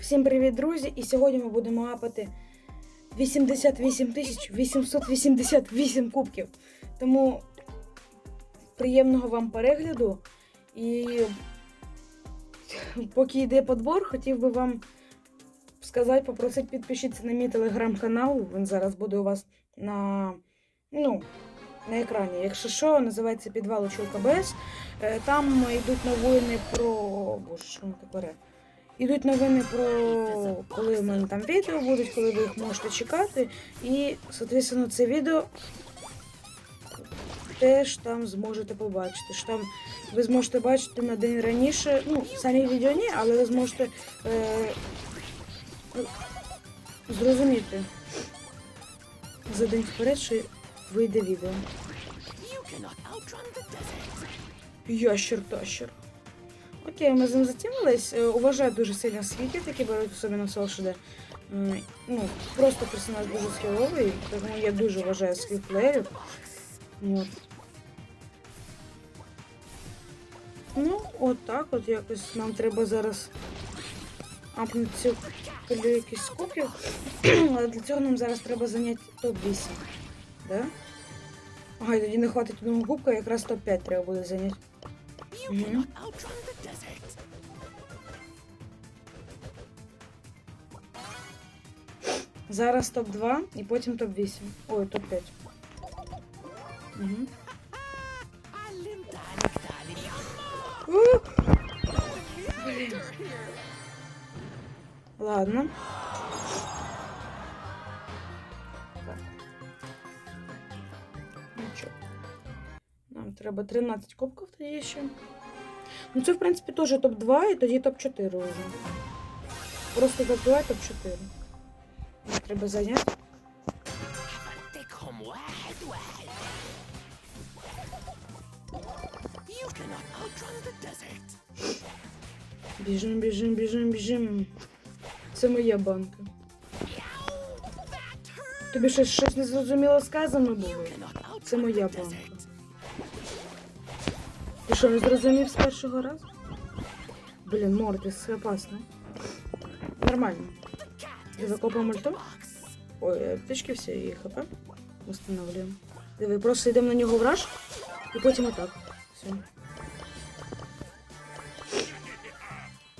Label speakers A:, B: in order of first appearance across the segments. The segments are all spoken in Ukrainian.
A: Всім привіт, друзі! І сьогодні ми будемо апати 88 тисяч 888 кубків. Тому приємного вам перегляду. І поки йде подбор, хотів би вам сказати, попросити підпишіться на мій телеграм-канал. Він зараз буде у вас на, ну, на екрані. Якщо що, називається підвал Училка БС. Е, Там йдуть новини про. Боже, що воно таке? Ідуть новини про коли в мене там відео будуть, коли ви їх можете чекати. І, соответственно, це відео теж там зможете побачити. Що там ви зможете бачити на день раніше. Ну, самі відео ні, але ви зможете е, ну, зрозуміти за день вперед, що вийде відео. Ящер тащер. Окей, ми з ним затімились. Е, Уважаю дуже сильно скільки такі беруть особливо в Солшиде. Ну, просто персонаж дуже скіловий, тому я дуже вважаю плеєрів. От. Ну, от так от якось нам треба зараз апнути цю кількість скопів. Але для цього нам зараз треба зайняти топ-8. Да? Ага, і тоді не хватить одного кубка, якраз топ-5 треба буде зайняти. Мгм. Зараз топ-2 і потім топ-8. Ой, топ-5. Угу. Ладно. Так. Ну? Нам треба 13 кубків тоді ще. Ну це, в принципі, теж топ-2 і тоді топ-4 вже. Просто топ-2 і топ-4. Треба зайняти. Біжим, біжим, біжим, біжим. Це моя банка. Тобі щось, щось незрозуміло сказано було? Це моя банка. Ти що, не зрозумів з першого разу? Блін, Мортис, це опасно. Нормально. Закопаємо ульту. Ой, аптечки всі і хп. Встановлюємо. Диви, просто йдемо на нього враж, і потім отак. Все.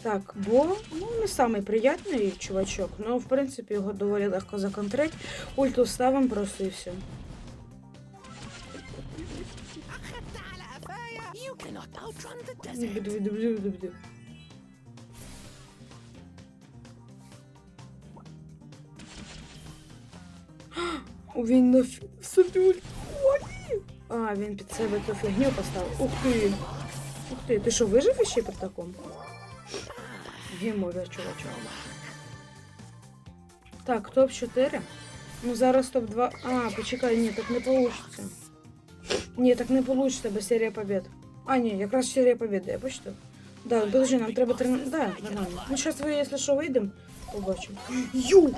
A: Так, бо ну, не самий приятний чувачок, але в принципі його доволі легко законтрить. Ульту ставимо просто і все. Бду-бду-бду-бду-бду. О, Він на собі. А, він під себе ту фігню поставив. Ух ти! Ух ти, ти що, вижив іще при такому? Гімовер, чувачок. Так, топ-4. Ну зараз топ-2. А, почекай, ні, так не получится. Ні, так не получится без серії побед. А, ні, якраз серія побед, я почитав. Да, подожди, нам треба 13. Да, нормально. Ну, зараз ви, якщо що, вийдемо, побачимо. Ю!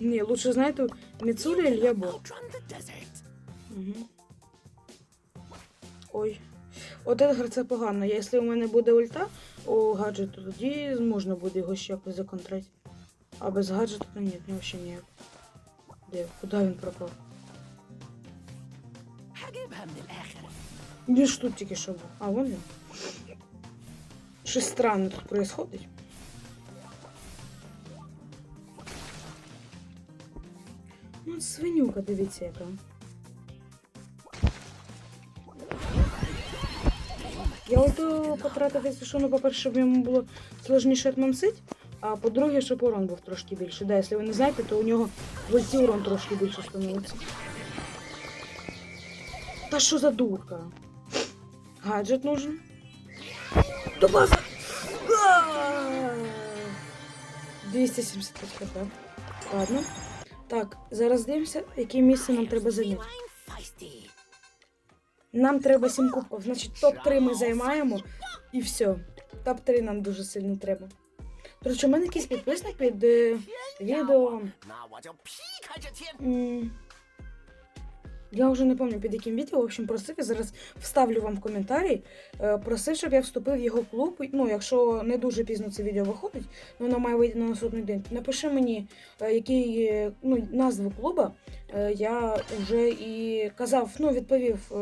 A: Ні, лучше, знаєте, Міцуля і Ябо. Угу. Ой. От Едгар це погано. Якщо у мене буде ульта у гаджету, тоді можна буде його ще якось законтрити. А без гаджету то ні, ні, взагалі ніяк. Де? Куди він пропав? Він ж тут тільки що був. А, вон він. Щось странне тут происходить. Ну, свинюка, дивіться, яка. Я ото потратив, що, ну, по-перше, щоб йому було сложніше отмансити, а по-друге, щоб урон був трошки більший. Да, якщо ви не знаєте, то у нього в урон трошки більше становиться. Та що за дурка? Гаджет нужен. До база! 275 хп. Ладно. Так, зараз дивимося, які місце нам треба зайняти. Нам треба 7 кубків. Значить, топ-3 ми займаємо і все. Топ-3 нам дуже сильно треба. До у мене якийсь підписник під відео. Я вже не пам'ятаю під яким відео. В общем, просив, я зараз вставлю вам в коментарі. е, Просив, щоб я вступив в його клуб. Ну, якщо не дуже пізно це відео виходить, ну воно має вийти на наступний день. Напиши мені, е, який е, ну, назву клуба. Я вже і казав, ну, відповів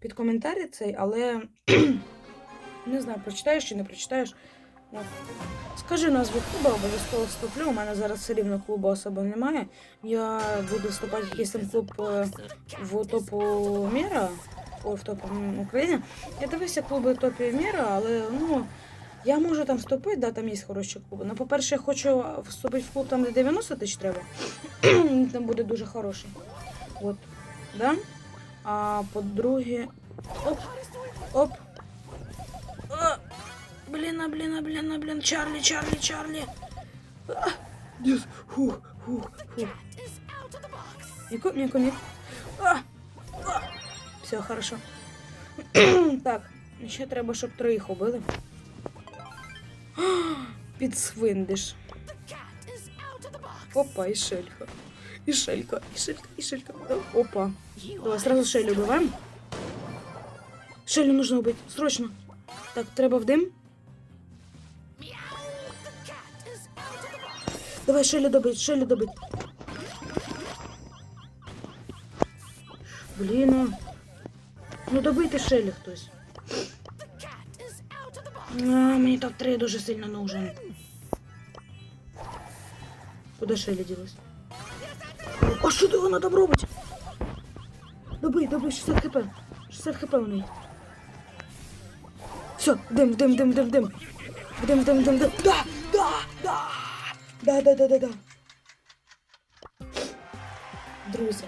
A: під коментарі цей, але не знаю, прочитаєш чи не прочитаєш. Скажи назву клуба, обов'язково вступлю. У мене зараз все рівно клубу особо немає. Я буду вступати в якийсь там клуб е, в топу міра. Ой, в топу України. Я дивився клуби топів міра, але ну. Я можу там вступити, да, там є хороші клуби. Ну, по-перше, я хочу вступити в клуб там, де 90 тисяч треба. Там буде дуже хороший. От. Да? А по-друге. Оп. Оп. А! Блін, а, блін, а, блін, а, Чарлі. А! Дес, Фух, фух, фух. Міко, міко, міко. А! А! Все, хорошо. так, ще треба, щоб троїх убили. Підсвиндиш. Опа, і шелька. І шелька, і шелька, і шелька. Опа. Давай сразу Шелю убиваем. Шелю нужно убить, срочно. Так, треба в дим. Давай Шелю добить, Шелю добить. Блін, а. ну добийте Шелю хтось. А, мені так три дуже сильно нужен. Куди Шеля ділась? А що ти вона там робить? Добий, добий, 60 хп. 60 хп у неї. Все, дим, дим, дим, дим, дим. Дим, дим, дим, дим. Да, да, да. Да, да, да, да, да. Друзі,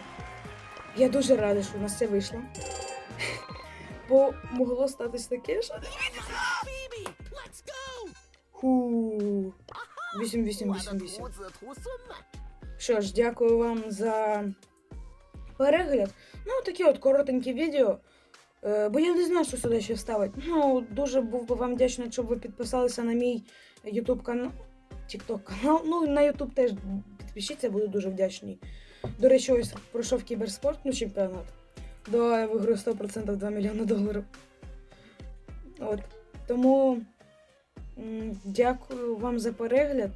A: я дуже рада, що у нас це вийшло. Бо могло статись таке, що. Ху. 8, 8, 8, 8. Що ж, дякую вам за перегляд. Ну, такі от коротенькі відео. Е, бо я не знаю, що сюди ще вставити. Ну, дуже був би вам вдячний, щоб ви підписалися на мій YouTube канал. TikTok канал. Ну, на YouTube теж підпишіться, буду дуже вдячний. До речі, ось пройшов кіберспорт, ну, чемпіонат. До я виграю 100% 2 мільйони доларів. От. Тому дякую вам за перегляд.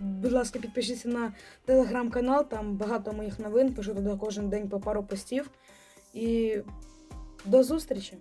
A: Будь ласка, підпишіться на телеграм-канал, там багато моїх новин, пишу туди кожен день по пару постів. І до зустрічі!